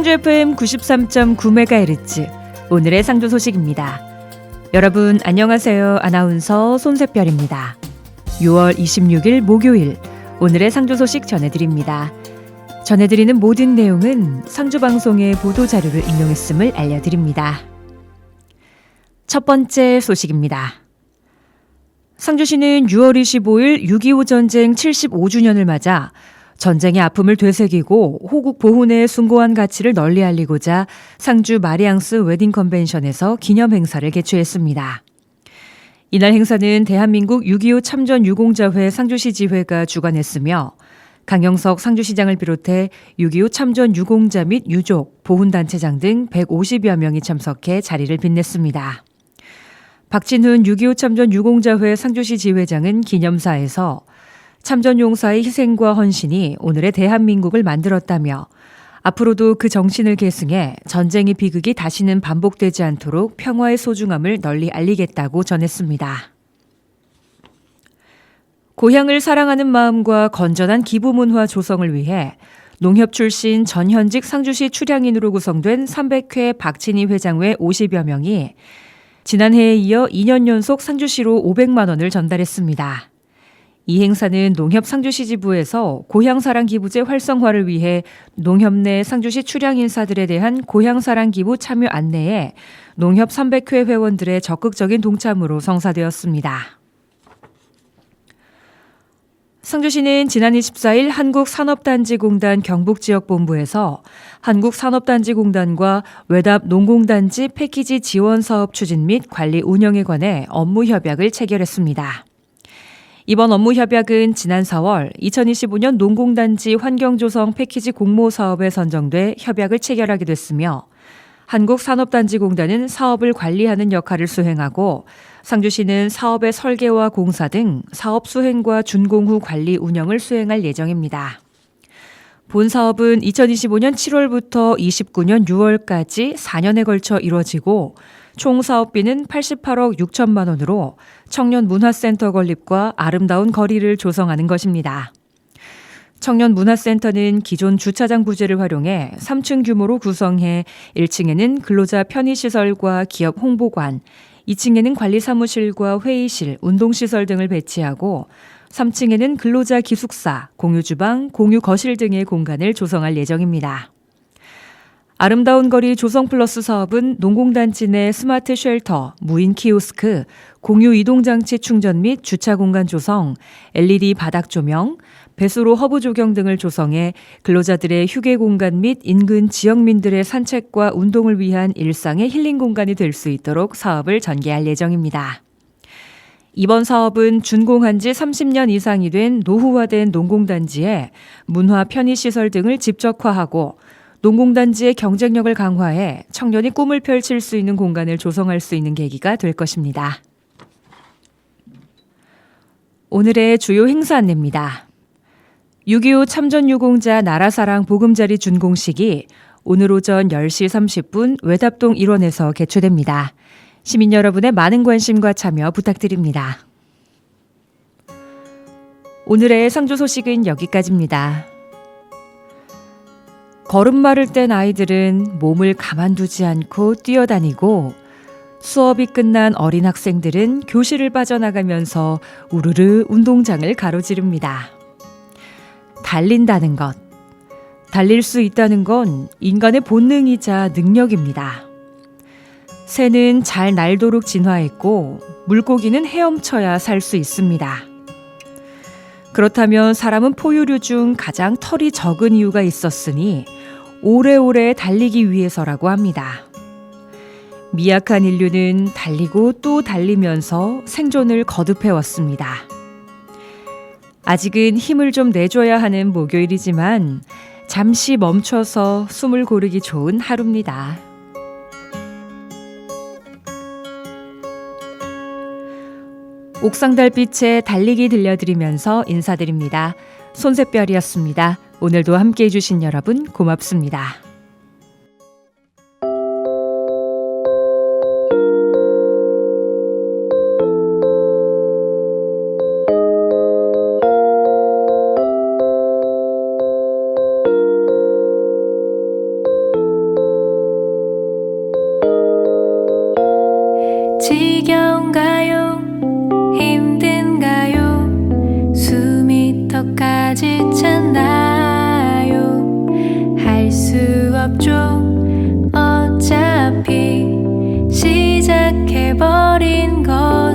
상주 FM 93.9MHz 오늘의 상주 소식입니다. 여러분 안녕하세요. 아나운서 손세별입니다. 6월 26일 목요일 오늘의 상주 소식 전해드립니다. 전해드리는 모든 내용은 상주 방송의 보도 자료를 인용했음을 알려드립니다. 첫 번째 소식입니다. 상주시는 6월 25일 6.25 전쟁 75주년을 맞아 전쟁의 아픔을 되새기고 호국 보훈의 숭고한 가치를 널리 알리고자 상주 마리앙스 웨딩 컨벤션에서 기념 행사를 개최했습니다. 이날 행사는 대한민국 6.25 참전 유공자회 상주시 지회가 주관했으며 강영석 상주시장을 비롯해 6.25 참전 유공자 및 유족, 보훈단체장 등 150여 명이 참석해 자리를 빛냈습니다. 박진훈 6.25 참전 유공자회 상주시 지회장은 기념사에서 참전 용사의 희생과 헌신이 오늘의 대한민국을 만들었다며 앞으로도 그 정신을 계승해 전쟁의 비극이 다시는 반복되지 않도록 평화의 소중함을 널리 알리겠다고 전했습니다. 고향을 사랑하는 마음과 건전한 기부 문화 조성을 위해 농협 출신 전현직 상주시 출향인으로 구성된 300회 박진희 회장회 50여 명이 지난해에 이어 2년 연속 상주시로 500만 원을 전달했습니다. 이 행사는 농협 상주시 지부에서 고향사랑 기부제 활성화를 위해 농협 내 상주시 출향 인사들에 대한 고향사랑 기부 참여 안내에 농협 300회 회원들의 적극적인 동참으로 성사되었습니다. 상주시는 지난 24일 한국산업단지공단 경북지역본부에서 한국산업단지공단과 외답 농공단지 패키지 지원 사업 추진 및 관리 운영에 관해 업무 협약을 체결했습니다. 이번 업무 협약은 지난 4월 2025년 농공단지 환경조성 패키지 공모 사업에 선정돼 협약을 체결하게 됐으며 한국산업단지공단은 사업을 관리하는 역할을 수행하고 상주시는 사업의 설계와 공사 등 사업 수행과 준공 후 관리 운영을 수행할 예정입니다. 본 사업은 2025년 7월부터 29년 6월까지 4년에 걸쳐 이뤄지고 총 사업비는 88억 6천만 원으로 청년 문화센터 건립과 아름다운 거리를 조성하는 것입니다. 청년 문화센터는 기존 주차장 부지를 활용해 3층 규모로 구성해 1층에는 근로자 편의시설과 기업 홍보관, 2층에는 관리사무실과 회의실, 운동시설 등을 배치하고 3층에는 근로자 기숙사, 공유주방, 공유거실 등의 공간을 조성할 예정입니다. 아름다운 거리 조성 플러스 사업은 농공단지 내 스마트 쉘터, 무인 키오스크, 공유 이동장치 충전 및 주차 공간 조성, LED 바닥 조명, 배수로 허브 조경 등을 조성해 근로자들의 휴게 공간 및 인근 지역민들의 산책과 운동을 위한 일상의 힐링 공간이 될 수 있도록 사업을 전개할 예정입니다. 이번 사업은 준공한 지 30년 이상이 된 노후화된 농공단지에 문화 편의시설 등을 집적화하고 농공단지의 경쟁력을 강화해 청년이 꿈을 펼칠 수 있는 공간을 조성할 수 있는 계기가 될 것입니다. 오늘의 주요 행사 안내입니다. 6.25 참전유공자 나라사랑 보금자리 준공식이 오늘 오전 10시 30분 외답동 일원에서 개최됩니다. 시민 여러분의 많은 관심과 참여 부탁드립니다. 오늘의 상주 소식은 여기까지입니다. 걸음마를 뗀 아이들은 몸을 가만두지 않고 뛰어다니고 수업이 끝난 어린 학생들은 교실을 빠져나가면서 우르르 운동장을 가로지릅니다. 달린다는 것. 달릴 수 있다는 건 인간의 본능이자 능력입니다. 새는 잘 날도록 진화했고 물고기는 헤엄쳐야 살 수 있습니다. 그렇다면 사람은 포유류 중 가장 털이 적은 이유가 있었으니 오래오래 달리기 위해서라고 합니다. 미약한 인류는 달리고 또 달리면서 생존을 거듭해왔습니다. 아직은 힘을 좀 내줘야 하는 목요일이지만 잠시 멈춰서 숨을 고르기 좋은 하루입니다. 옥상 달빛에 달리기 들려드리면서 인사드립니다. 손새별이었습니다. 오늘도 함께 해주신 여러분 고맙습니다. 지겨 지쳤나요? 할 수 없죠. 어차피 시작해버린 거